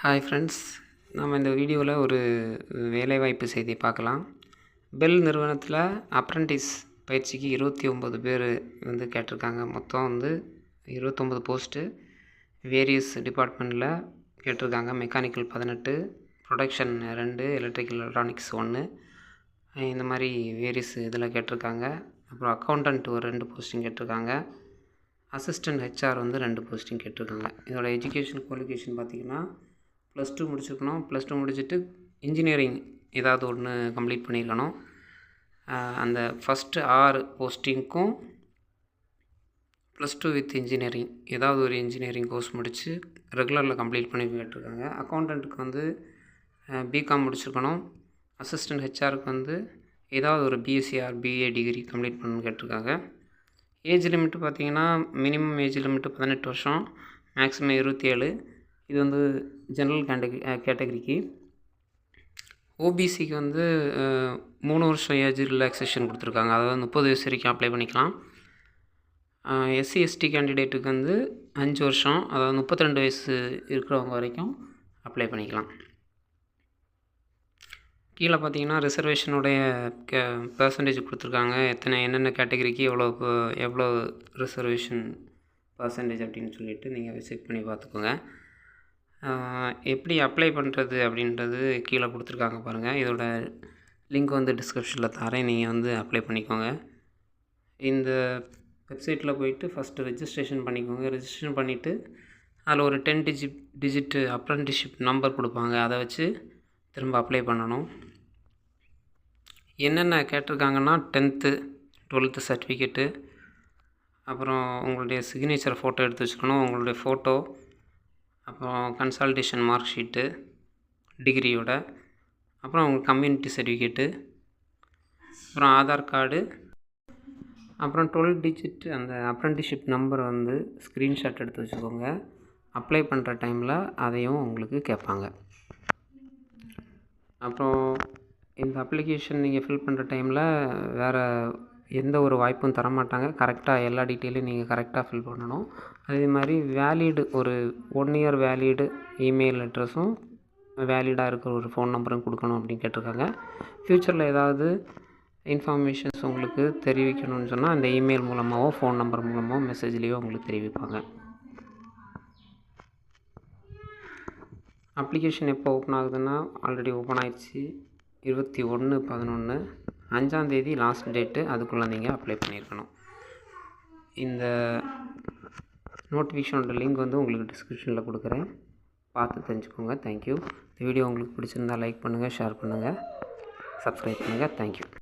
Hi friends நம்ம இந்த வீடியோவில் ஒரு வேலைவாய்ப்பு செய்தி பார்க்கலாம். பெல் நிறுவனத்தில் அப்ரண்டிஸ் பயிற்சிக்கு இருபத்தி ஒம்பது பேர் வந்து கேட்டிருக்காங்க. மொத்தம் வந்து இருபத்தொம்பது போஸ்ட்டு வேரியஸ் டிபார்ட்மெண்ட்டில் கேட்டிருக்காங்க. மெக்கானிக்கல் பதினெட்டு ப்ரொடக்ஷன் ரெண்டு எலக்ட்ரிக்கல் எலக்ட்ரானிக்ஸ் ஒன்று இந்த மாதிரி வேரியஸ் இதில் கேட்டிருக்காங்க. அப்புறம் அக்கௌண்டன்ட் ஒரு ரெண்டு போஸ்டிங் கேட்டிருக்காங்க. அசிஸ்டன்ட் ஹெச்ஆர் வந்து ரெண்டு போஸ்டிங் கேட்டிருக்காங்க. இதோட எஜுகேஷன் குவாலிஃபிகேஷன் பார்த்திங்கன்னா ப்ளஸ் டூ முடிச்சிருக்கணும். ப்ளஸ் டூ முடிச்சுட்டு இன்ஜினியரிங் ஏதாவது ஒன்று கம்ப்ளீட் பண்ணியிருக்கணும் அந்த ஃபஸ்ட்டு ஆறு போஸ்டிங்க்கும் ப்ளஸ் டூ வித் இன்ஜினியரிங் ஏதாவது ஒரு இன்ஜினியரிங் கோர்ஸ் முடித்து ரெகுலரில் கம்ப்ளீட் பண்ணி கேட்டிருக்காங்க அக்கௌண்டண்ட்டுக்கு வந்து பிகாம் முடிச்சிருக்கணும். அசிஸ்டன்ட் ஹெச்ஆருக்கு வந்து ஏதாவது ஒரு BSc or BA degree complete பண்ணணும்னு கேட்டிருக்காங்க. ஏஜ் லிமிட்டு பார்த்தீங்கன்னா மினிமம் ஏஜ் லிமிட்டு பதினெட்டு வருஷம் மேக்ஸிமம் இருபத்தி ஏழு. இது வந்து ஜென்ரல் கேட்டகரி கேட்டகரிக்கு ஓபிசிக்கு வந்து மூணு வருஷம் ஏஜ் ரிலாக்ஸேஷன் கொடுத்துருக்காங்க. அதாவது முப்பது வயசு வரைக்கும் அப்ளை பண்ணிக்கலாம். எஸ்சி எஸ்டி கேண்டிடேட்டுக்கு வந்து அஞ்சு வருஷம் அதாவது முப்பத்தி ரெண்டு வயசு இருக்கிறவங்க வரைக்கும் அப்ளை பண்ணிக்கலாம். கீழே பார்த்தீங்கன்னா ரிசர்வேஷனுடைய கே பர்சன்டேஜ் கொடுத்துருக்காங்க. எத்தனை என்னென்ன கேட்டகரிக்கு எவ்வளோ எவ்வளோ ரிசர்வேஷன் பர்சன்டேஜ் அப்படின்னு சொல்லிட்டு நீங்கள் விசிட் பண்ணி பார்த்துக்கோங்க. எப்படி அப்ளை பண்ணுறது அப்படின்றது கீழே கொடுத்துருக்காங்க பாருங்கள் இதோட லிங்க் வந்து டிஸ்கிரிப்ஷனில் தரேன். நீங்கள் வந்து அப்ளை பண்ணிக்கோங்க. இந்த வெப்சைட்டில் போயிட்டு ஃபஸ்ட்டு ரெஜிஸ்ட்ரேஷன் பண்ணிக்கோங்க. ரெஜிஸ்ட்ரேஷன் பண்ணிவிட்டு அதில் ஒரு ten digit digit apprenticeship number கொடுப்பாங்க. அதை வச்சு திரும்ப அப்ளை பண்ணணும். என்னென்ன கேட்டிருக்காங்கன்னா டென்த்து டுவெல்த்து சர்டிஃபிகேட்டு அப்புறம் உங்களுடைய சிக்னேச்சர் ஃபோட்டோ எடுத்து வச்சுக்கணும். உங்களுடைய ஃபோட்டோ அப்புறம் கன்சல்டேஷன் மார்க் ஷீட்டு டிகிரியோட அப்புறம் உங்கள் கம்யூனிட்டி சர்டிஃபிகேட்டு அப்புறம் ஆதார் கார்டு அப்புறம் டுவெல் டிஜிட் அந்த அப்ரண்டிஷிப் நம்பர் வந்து ஸ்க்ரீன்ஷாட் எடுத்து வச்சுக்கோங்க. அப்ளை பண்ணுற டைமில் அதையும் உங்களுக்கு கேட்பாங்க. அப்புறம் இந்த அப்ளிகேஷன் நீங்கள் ஃபில் பண்ணுற டைமில் வேறு எந்த ஒரு வாய்ப்பும் தரமாட்டாங்க. கரெக்டாக எல்லா டீட்டெயிலையும் நீங்கள் கரெக்டாக ஃபில் பண்ணணும். அதே மாதிரி வேலிடு ஒரு ஒன் இயர் வேலிடு இமெயில் அட்ரஸும் வேலிடாக இருக்கிற ஒரு ஃபோன் நம்பரும் கொடுக்கணும் அப்படின்னு கேட்டிருக்காங்க. ஃப்யூச்சரில் ஏதாவது இன்ஃபர்மேஷன்ஸ் உங்களுக்கு தெரிவிக்கணும்னு சொன்னால் அந்த இமெயில் மூலமாகவோ ஃபோன் நம்பர் மூலமாகவோ மெசேஜ்லேயோ உங்களுக்கு தெரிவிப்பாங்க. அப்ளிகேஷன் எப்போ ஓப்பன் ஆகுதுன்னா ஆல்ரெடி ஓப்பன் ஆயிடுச்சு. இருபத்தி ஒன்று பதினொன்று அஞ்சாந்தேதி லாஸ்ட் டேட்டு அதுக்குள்ளே நீங்கள் அப்ளை பண்ணியிருக்கணும் இந்த நோட்டிஃபிகேஷனோட லிங்க் வந்து உங்களுக்கு டிஸ்கிரிப்ஷனில் கொடுக்குறேன். பார்த்து தெரிஞ்சுக்கோங்க. தேங்க்யூ இந்த வீடியோ உங்களுக்கு பிடிச்சிருந்தா லைக் பண்ணுங்கள் ஷேர் பண்ணுங்கள் சப்ஸ்கிரைப் பண்ணுங்கள் தேங்க்யூ